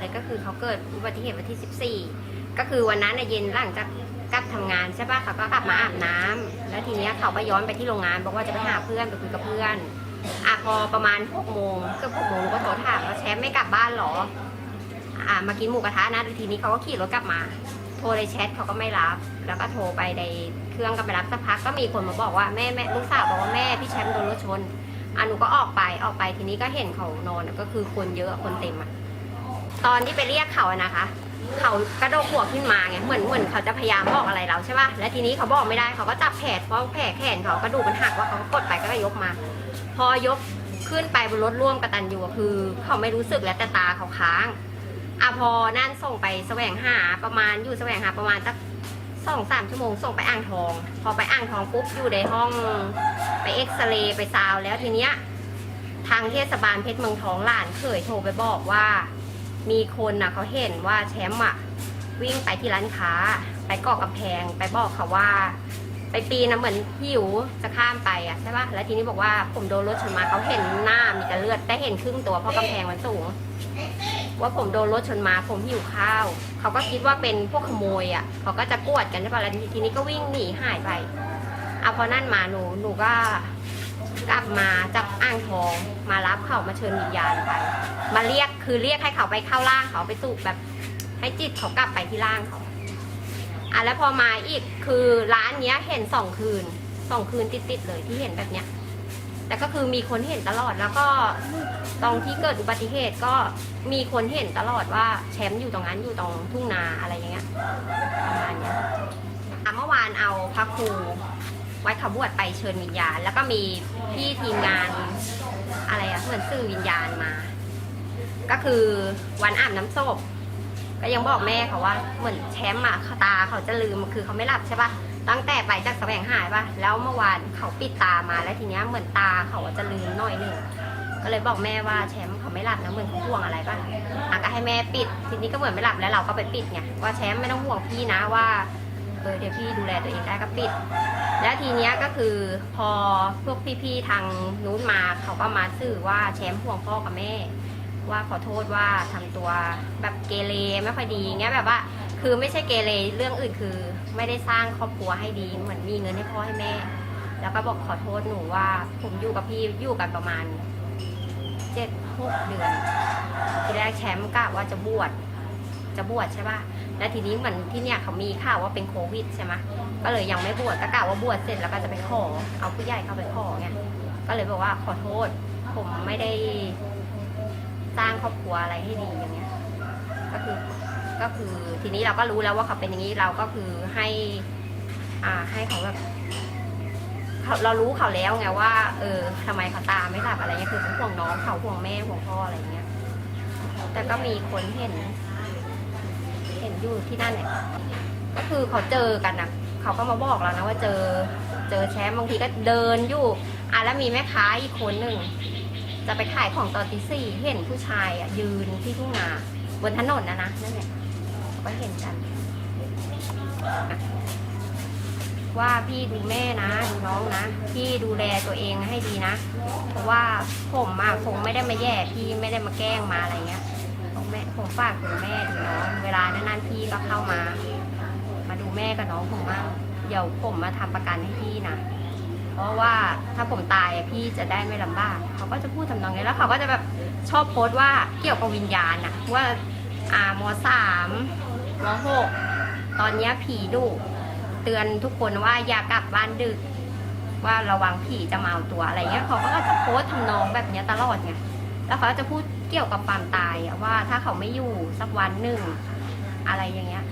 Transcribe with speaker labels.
Speaker 1: เลยก็คือเขาเกิดอุบัติเหตุวันที่ 14 ก็คือวันนั้นเย็นหลังจากกลับทำงานใช่ปะเขาก็กลับมาอาบน้ำแล้วทีเนี้ยเขาก็ย้อนไปที่โรงงาน บอกว่าจะไปหาเพื่อนไปคุยกับเพื่อนอะพอประมาณ6โมงเกือบ6โมงก็โทรถามว่าแชมป์ไม่กลับบ้านเหรออ่ามากินหมูกระทะนะทีนี้เขาก็ขี่รถกลับมา โทรในแชทเขาก็ไม่รับ แล้วก็โทรไปในเครื่องก็ไปรับสักพักก็มีคนมาบอกว่าแม่แม่ลูกสาวบอกว่าแม่พี่แชมป์โดนรถชนอะหนูก็ออกไปออกไปทีนี้ก็เห็นเขานอนก็คือคนเยอะคนเต็มอะ ตอนที่ไปเรียกเขาอะนะคะ เขากระโดดหัวขึ้นมาไงเหมือนเหมือนเขาจะพยายามบอกอะไรเราใช่ป่ะแล้วทีนี้เขาบอกไม่ได้เขาก็จับแผลเพราะแผลแขนเขากระดูกมันหักว่าเขากดไปก็ยกมา พอยกขึ้นไปบนรถร่วมกระตันอยู่คือ เขาไม่รู้สึกแล้วแต่ตาเขาค้างอะพอนั่นส่งไปแสวงหาประมาณอยู่แสวงหาประมาณสักสองสามชั่วโมงส่งไปอ่างทอง พอไปอ่างทองปุ๊บอยู่ในห้องไปเอ็กซเรย์ไปซาวแล้วทีเนี้ยทางเทศบาลเพชรเมืองทองหลานเคยโทรไปบอกว่า มีคนน่ะเขาเห็นว่าแชมป์อะวิ่งไปที่ร้านค้า ไปเกาะกำแพง ไปบอกเขาว่า ไปปีนะเหมือนหิวจะข้ามไปอะใช่ปะแล้วทีนี้บอกว่าผมโดนรถชนมาเขาเห็นหน้ามีแต่เลือดได้เห็นครึ่งตัวเพราะกำแพงมันสูง ว่าผมโดนรถชนมาผมหิวข้าว เขาก็คิดว่าเป็นพวกขโมยอะเขาก็จะกวดกันใช่ปะแล้วทีนี้ก็วิ่งหนีหายไปเอาพอนั่นมาหนูหนูก็ กลับมาจากอ่างทองมารับเขามาเชิญวิญญาณไป มาเรียกคือเรียกให้เขาไปเข้าร่างเขาไปสู่แบบ ให้จิตเขากลับไปที่ร่างเขาอะแล้วพอมาอีกคือร้านเนี้ยเห็นสองคืนสองคืนติดๆเลยที่เห็นแบบเนี้ย แต่ก็คือมีคนเห็นตลอดแล้วก็ตรงที่เกิดอุบัติเหตุก็มีคนเห็นตลอดว่าแชมป์อยู่ตรงนั้นอยู่ตรงทุ่งนาอะไรอย่างเงี้ยประมาณเนี้ยอะเมื่อวานเอาพระครู วัดขบวดไปเชิญวิญญาณ แล้วก็มีพี่ทีมงานอะไรอะเหมือนสื่อวิญญาณมา ก็คือวันอาบน้ำศพก็ยังบอกแม่เขาว่าเหมือนแชมป์อะตาเขาจะลืมคือเขาไม่หลับใช่ปะตั้งแต่ไปจากแสวงหายปะแล้วเมื่อวานเขาปิดตามาแล้วทีเนี้ยเหมือนตาเขาจะลืมหน่อยหนึ่งก็เลยบอกแม่ว่าแชมป์เขาไม่หลับนะเหมือนเขาห่วงอะไรปะอะก็ให้แม่ปิด ทีนี้ก็เหมือนไม่หลับแล้วเราก็ไปปิดไงว่าแชมป์ไม่ต้องห่วงพี่นะว่า อเดี๋ยวพี่ดูแลตัวเองได้ก็ปิด แล้วทีเนี้ยก็คือพอพวกพี่ๆทางนู้นมาเขาก็มาสื่อว่าแชมป์ห่วงพ่อกับแม่ ว่าขอโทษว่าทำตัวแบบเกเรไม่ค่อยดีเงี้ยแบบว่าคือไม่ใช่เกเรเรื่องอื่นคือ ไม่ได้สร้างครอบครัวให้ดีเหมือนมีเงินให้พ่อให้แม่ แล้วก็บอกขอโทษหนูว่า ผมอยู่กับพี่อยู่กันประมาณเจ็ดหกเดือนทีแรกแชมป์กะว่าจะบวชจะบวชใช่ป่ะ แล้วทีนี้เหมือนที่เนี่ยเขามีข่าวว่าเป็นโควิดใช่ไหมก็เลยยังไม่บวชก็กะว่าบวชเสร็จแล้วก็จะไปขอ เอาผู้ใหญ่เข้าไปขอไงก็เลยบอกว่าขอโทษ ผมไม่ได้สร้างครอบครัวอะไรให้ดีอย่างเงี้ย ก็คือก็คือทีนี้เราก็รู้แล้วว่าเขาเป็นอย่างนี้เราก็คือให้ อ่าให้เขาแบบเรารู้เขาแล้วไงว่า เออทำไมเขาตาไม่หลับอะไรเงี้ยคือเขาห่วงน้องเขาห่วงแม่ห่วงพ่ออะไรเงี้ย แต่ก็มีคนเห็น ห็นอยู่ที่นั่นเนี่ยก็คือเขาเจอกันนะเขาก็มาบอกเรานะว่าเจอเจอแชมป์บางทีก็เดินอยู่อะแล้วมีแม่ค้าอีกคนหนึ่งจะไปขายของตอนตีสี่เห็นผู้ชายอะยืนที่ทุ่งนาบนถนนนะนะนั่นแหละก็เห็นกัน ว่าพี่ดูแม่นะดูน้องนะพี่ดูแลตัวเองให้ดีนะ เพราะว่าผมอะคงไม่ได้มาแย่พี่ไม่ได้มาแกล้งมาอะไรเงี้ย แม่ผมฝากดูแม่ดูน้องเวลานานๆพี่ก็เข้ามา มาดูแม่กับน้องผมบ้างเดี๋ยวผมมาทำประกันให้พี่นะเพราะว่าถ้าผมตายพี่จะได้ไม่ลำบากเขาก็จะพูดทำนองนี้แล้วเขาก็จะแบบชอบโพสต์ว่าเกี่ยวกับวิญญาณนะว่าอ่ามสามมหกตอนนี้ผีดุเตือนทุกคนว่าอย่ากลับบ้านดึก ว่าระวังผีจะมาเอาตัวอะไรเงี้ยเขาก็จะโพสต์ทำนองแบบนี้ตลอดไงแล้วเขาจะพูด เกี่ยวกับความตายอะว่าถ้าเขาไม่อยู่สักวันหนึ่งอะไรอย่างเงี้ย